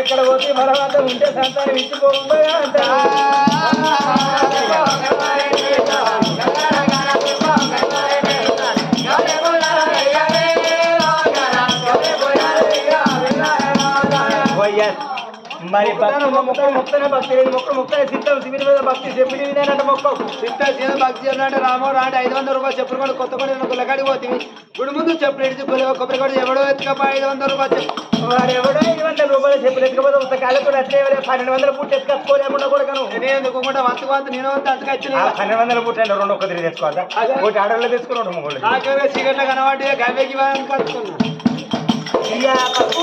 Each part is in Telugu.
ఎక్కడ పోతే బలవంతం ఉంటే సంతానం ఇచ్చిపోకుండా మీద భక్తి చెప్పిన విధానంటే మొక్కకు సిద్ధ సీత భక్తి అంటే రామో రాంటే ఐదు వందల రూపాయలు చెప్పులు కూడా కొత్త కూడా గుల్లగాడి పోతుంది. గుడి ముందు చెప్పులు ఇడిచి కొబ్బరి కూడా ఎవడో ఎత్తుకపో ఐదు వందల రూపాయలు వాడు ఎవడో ఐదు వందల రూపాయలు చెప్పులు ఎత్తుకపోతే ఒక కాళ్ళకు అట్లే పన్నెండు వందల పుట్టి ఎత్తుకపోలేకుండా కొడుకను నేను ఎందుకోకుండా వంతు వంతు నేను వంతు ఇచ్చిన పన్నెండు వందల పుట్టి అంటే రెండు ఒక్క తిరిగి తెచ్చుకోవద్దా ఒకటి ఆడల్లో తెచ్చుకుని రెండు మొగోళ్ళు నాకేమో సిగరెట్ల కనబడి ఇవ్వాలని కలుసుకున్నా ఇయ్యా, పప్పు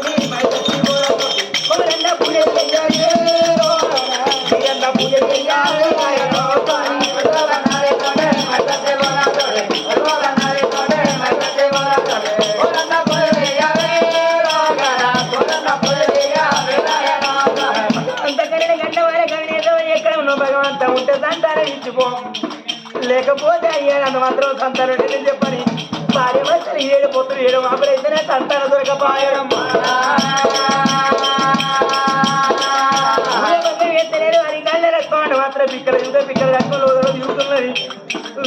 అంత ఉంటే సంతానం ఇచ్చిపో. లేకపోతే అయ్యాడు మాత్రం సంతానం చెప్పని. భార్య వచ్చి ఏడు పొత్తులు ఏడు మాపలైతేనే సంతానం దొరకపోయాడమ్మా మాత్రం పిక్కల యుద్ధ పిక్కల రక్తం లోదలో దిగుతున్నది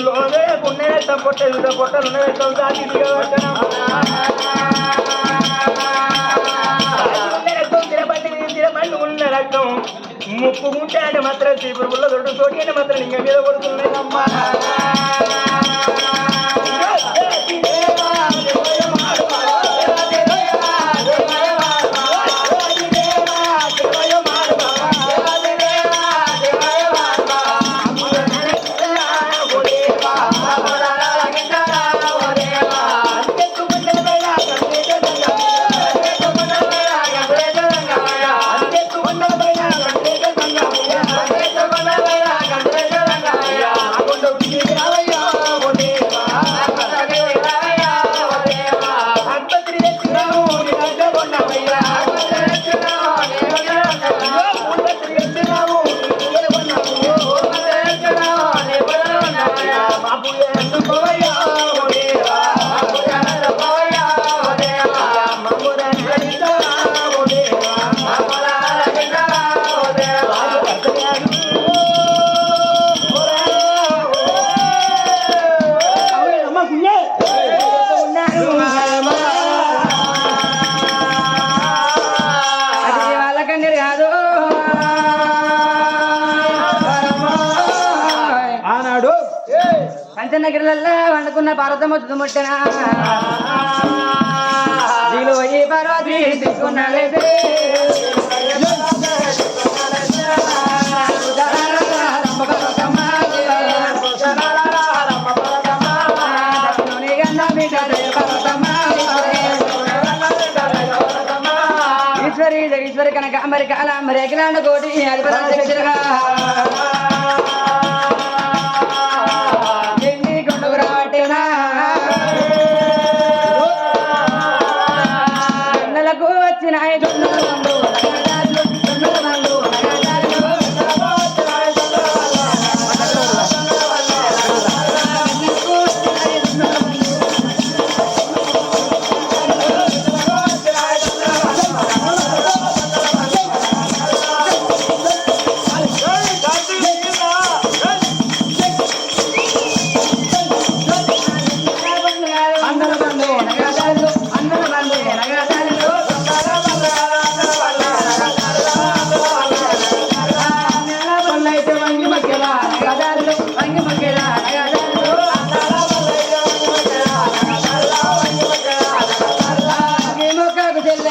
లోదే పుణ్య రక్తం పొట్ట యుద్ధ పొట్ట ఉన్న రక్తం దాటి దిగబట్టడం తిరబండి ఉన్న రక్తం. ముప్పు ఉంటే అంటే మాత్రం చీపురు పుల్ల దొడ్డు తోటి అంటే మాత్రం ఇంకా మీద కొడుతున్నాయి పంచనగిరిలల్లా వండుకున్న పార్వతమ్మ చుట్టుముట్టిన దీలు పోయి పార్వతి తీసుకున్నాడే ఈశ్వరి జగీశ్వరి కనుక అలా అమెరికలాండ కోటి అధిపతిగా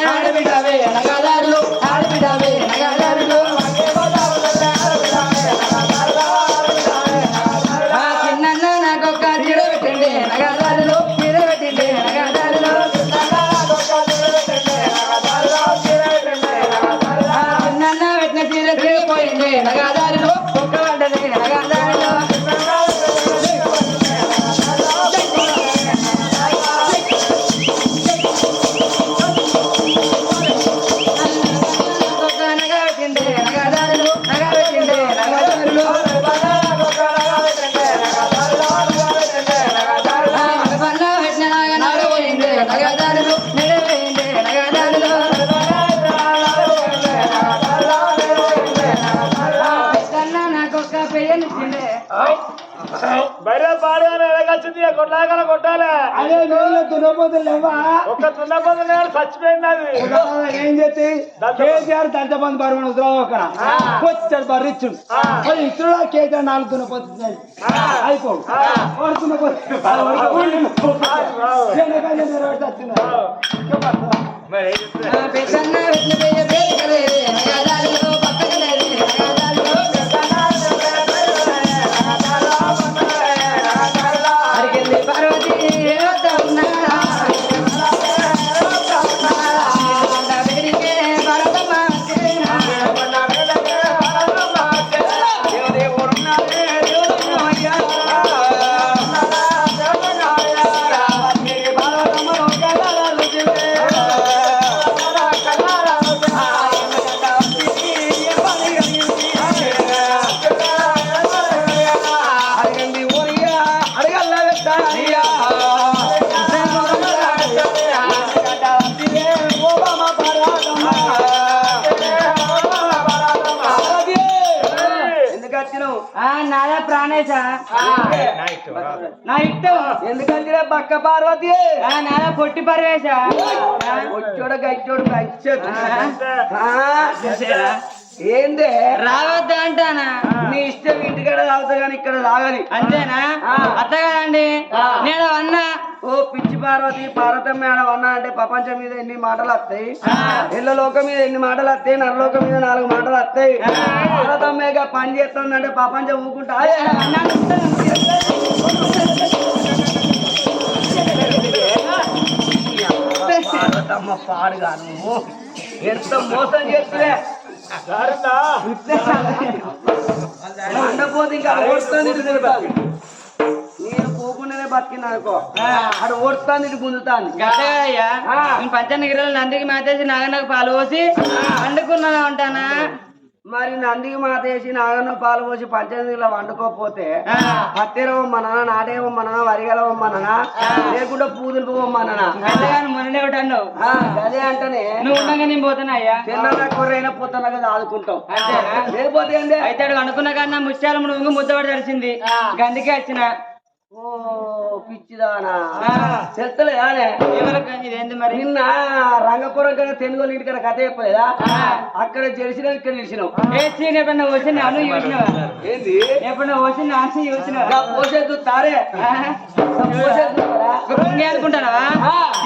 அழகான விழாவே కొట్లాగల కొట్టాలి. అదే రోజులు దున్నపోతులు లేవా? ఒక్క తున్నపోతు నేను చచ్చిపోయింది అది. ఏం చేస్తే? కేసీఆర్ దంతబంద్ బరువు ఉద్రావు అక్కడ. వచ్చాడు బర్రు ఇచ్చుడు. ఇచ్చుడు? కేసీఆర్ నాలుగు దున్నపోతుంది. అయిపో వాడు దున్నపోతు పెద్దన్న ఆ నాదా ప్రాణేశ? నా ఇష్టం ఎందుకు వచ్చినా పక్క పార్వతి? ఆ నాదా పొట్టి పరవేశ వచ్చోడు గచ్చోడు గచ్చోడు ఏందే రావద్దా అంటానా నీ ఇష్టం ఇంటికాడ తాగుతా కానీ ఇక్కడ తాగని అంతేనా అత్తగారండి నేను అన్నా ఓ పిచ్చి పార్వతి పార్వతం మేడం అన్నా అంటే ప్రపంచం మీద ఎన్ని మాటలు వస్తాయి ఇళ్ళ లోకం మీద ఎన్ని మాటలు వస్తాయి నరలోకం మీద నాలుగు మాటలు వస్తాయి పార్వతం మీద పని చేస్తుందంటే ప్రపంచం ఊకుంటా పాడుగా నువ్వు ఎంత మోసం చేస్తే అండపోతే ఇంకా నేను పోకుండానే బతికినా అనుకో. అక్కడ ఓడుస్తాను ఇటు గుంజుతాను గట్టయ్యా నేను పచ్చని గిన్నెలు నందికి మేతేసి నాగన్నకు పాలు పోసి వండుకున్నా ఉంటానా మరి నందికి మాత వేసి నాగన్న పాలు పోసి పంచనీళ్ళ వండుకోకపోతే పత్తెరవమ్మననా నాటేవమ్మననా వరిగలవమ్మననా లేకుంటే పూదులు పోవమ్మననా గట్టగాని మొన్ననే ఒకటి అన్నావు. అదే అంటేనే. నువ్వు ఉండగా నేను పోతున్నా అయ్యా. చిన్న కొర్రైనా పొద్దునగా ఆదుకుంటాం అంతేనా? లేకపోతే అయితే అనుకున్న కన్నా ముత్యాల నువ్వు ముద్దపడి తెలిసింది గందుకే వచ్చిన. ఓ పిచ్చిదానా. చెత్తలేదానే మరి? నిన్న రంగపురం కన్నా తెనుగోలు ఇంటికన్నా కథ చెప్పలేదా? అక్కడ తెలిసినావు ఇక్కడ తెలిసినావు ఎప్పుడన్నా వచ్చిన అను ఏంది? ఎప్పుడన్నా వచ్చిన చూసినవా? ఇంకా పోసేద్దు తారే. పోసేద్దు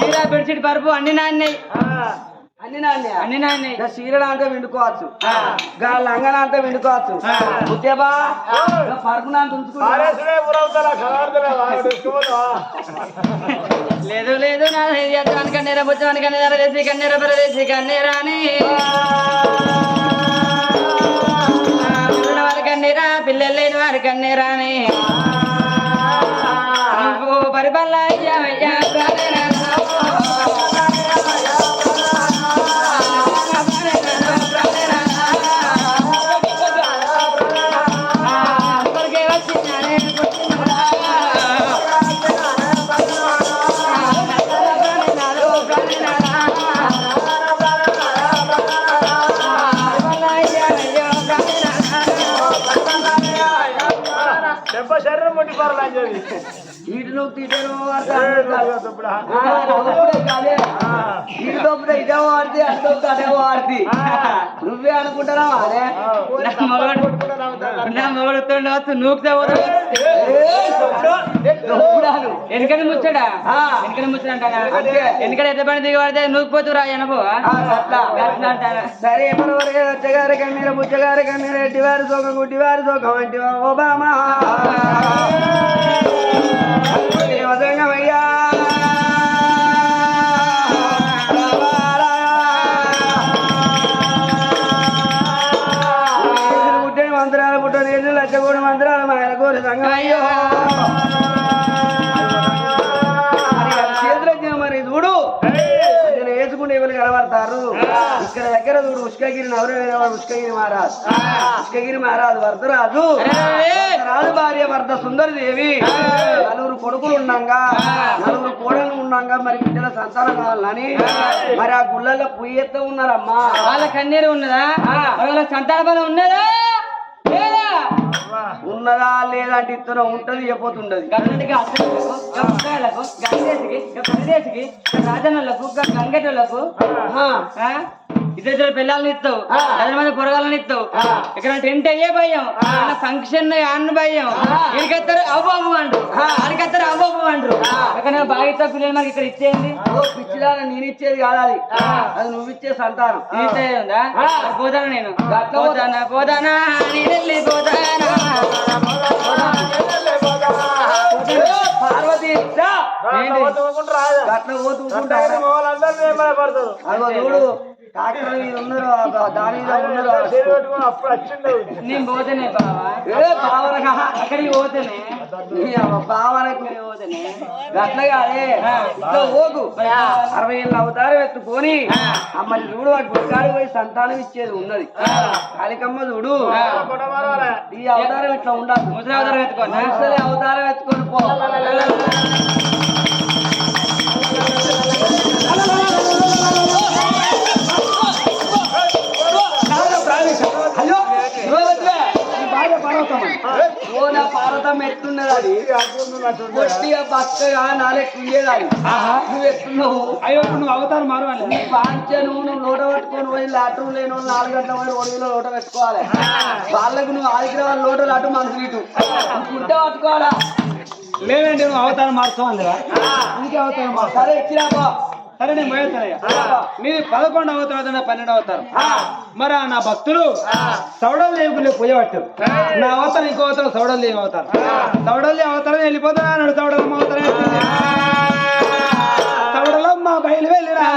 తీరా? బెడ్షీట్ పరుపు అన్ని నాన్నయి అన్ని నాన్నే చీరలు అంటే విండుకోవచ్చు. గా లంగన అంటే విండుకోవచ్చు ముత్యబా తీసుకుపోతావా లేదు. లేదు నా కన్నీర బుద్ధవాని కన్నీర వేసి కన్నీర పరదేసి కన్నీరాని వారి కన్నీరా పిల్లలు లేని వారి కన్నీరాని నువ్వు దుబ్బడా ఇటు దొబ్బుతా ఇదే వాడితే అదే వాడితే నువ్వే అనుకుంటున్నావా అదే? నా నూకుతా ఎందుకని ముచ్చడా. ఎందుకని ముచ్చడా అంటానా? అంతే. ఎందుకంటే ఎద్ద పని దిగబడితే నూకుపోతురా ఎనబో అట్లా. అంటానా? సరే ఎవరెవరు వచ్చగారి కన్నీర బుచ్చగారి కన్నీర ఎట్టివారి సోకం గుడ్డివారి సోకం వంటి ఓబామా దేవతంగమయ్యా పుట్టని మంత్రాలు పుట్టని ఏళ్ళు లచ్చగూడి మంత్రాలు మాయల కోరి సంగమయ్యో. చూడు ఉష్కగిరి నవరేవాడు ఉష్కగిరి మహారాజ్. ఉష్కగిరి మహారాజు వరదరాజు. రాజు భార్య వరద సుందరి దేవి నలుగురు కొడుకులు ఉండంగా. నలుగురు కోడలు ఉన్నాగా మరి బిడ్డల సంతానం కావాలని. మరి ఆ గుళ్ళల్లో పుయ్యెత్త ఉన్నారమ్మా. వాళ్ళ కన్నీరు ఉన్నదా? వాళ్ళ సంతాన బలం ఉన్నదా? లేదా? ఉన్నదా లేదా అంటే ఇత్తనం ఉంటది చెప్పోతుండదు గంగాలకు గంగేసికి ప్రదేశికి రాజన్నలకు గంగటోళ్ళకు ఇద్దరు పిల్లల్ని ఇస్తావు. పది మంది పొరగాలని ఇస్తావు. ఇక్కడ టెంట్ అయ్యే భయం. ఫంక్షన్ అన్న భయం. ఇడికెత్తారు అవ్వు అవ్వు అంటారు. అడికెత్తారు అవ్వు అవ్వు అంటారు. ఇక్కడ బాగా ఇస్తావు పిల్లలు మనకి ఇక్కడ ఇచ్చేయండి. ఓ పిచ్చిలాగా నేను ఇచ్చేది కాదు అది నువ్వు ఇచ్చే సంతానం. ఇచ్చే ఉందా? పోతాను నేను? పోతానా పోతానా? నేను పోతానా? పార్వతి రా. ఏంటి? గట్ల పోతూ ఊరుకుంటారా? అదిగో చూడు. డాక్టర్ మీద ఉన్నారు ఆ దాని మీద ఉన్నారు నేను పోతేనే బావా. ఏ బావనగా అక్కడికి పోతేనే. నీ అవ్వ బావనకు అక్కడికి పోతేనే. గట్ల కాదే. ఇట్లా ఓకు అరవై ఏళ్ళ అవతారం ఎత్తుకొని అమ్మని చూడు వాడు గుడికాడికి పోయి సంతానం ఇచ్చేది ఉన్నది. కాళికమ్మ చూడు. ఈ అవతారం ఇట్లా ఉండదు ముసలి అవతారం ఎత్తుకోనా? ముసలి అవతారం ఎత్తుకొని పో. ఓ నా పార్వతం ఎట్టున్నది అది? కొట్టిగా బక్కగా అది? నువ్వు ఎట్టున్నావు అయ్యో నువ్వు అవతారం మారు అని నీ పాంచను నువ్వు లోట పట్టుకొని పోయి లాటూరు లేని వాళ్ళు నాలుగు గంటల పోయి ఒడిలో లోట పెట్టుకోవాలి. వాళ్ళకు నువ్వు ఆదికి రావాలి లోటలు అటు మనుషులు ఇటు గుడ్డ పట్టుకోవాలా? లేదండి నువ్వు అవతారం మార్చావు అందులో ఇంకే అవతారం. సరే ఇచ్చిరాబా సరే నేను పోయేస్తానయ్యా మీది పదకొండు అవతారం పన్నెండు అవతారం. మరి ఆ నా భక్తులు సౌడలు లేవుకునే పూజ పట్టారు నా అవతారం ఇంకో అవతారం సౌడలు లేవు అవతారం. సౌడలు అవతారం వెళ్ళిపోతున్నా అన్నాడు సౌడలమ్మ అవతారం. సౌడలమ్మ బయలు వెళ్ళిరా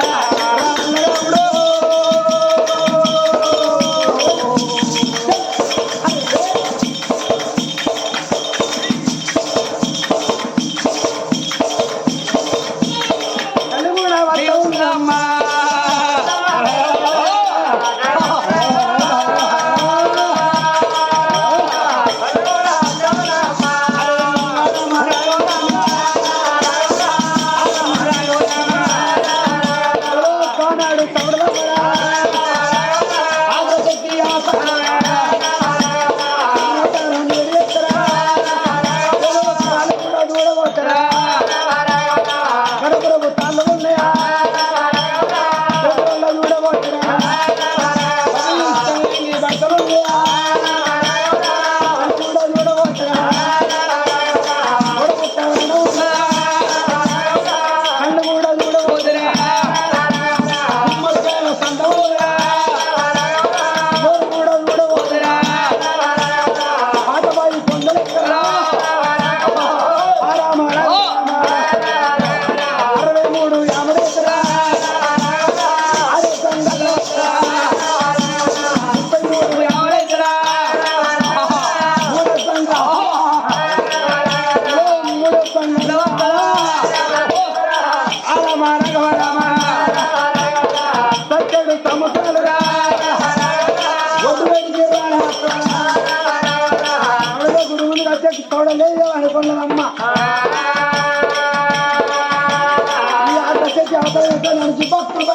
ఆట చెట్టు అవతల నడిచి భక్తులు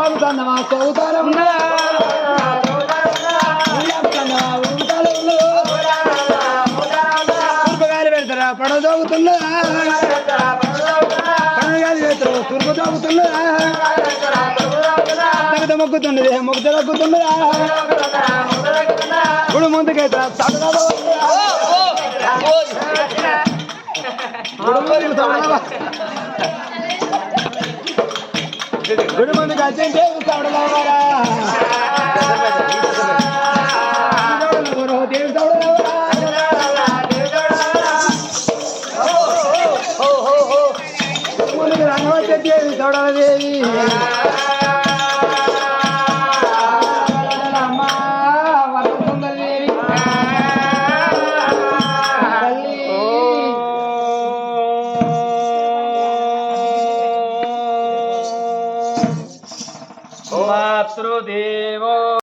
గొప్పలు కన్నమా పెడతారా పడవ తాగుతున్నదా తూర్పు తాగుతున్నదా తగ్గద మొక్కుతున్నది మొక్క తగ్గుతున్నదా ముందుకైతే గుడి గుడి ముందు దేవి. తొడలదేవి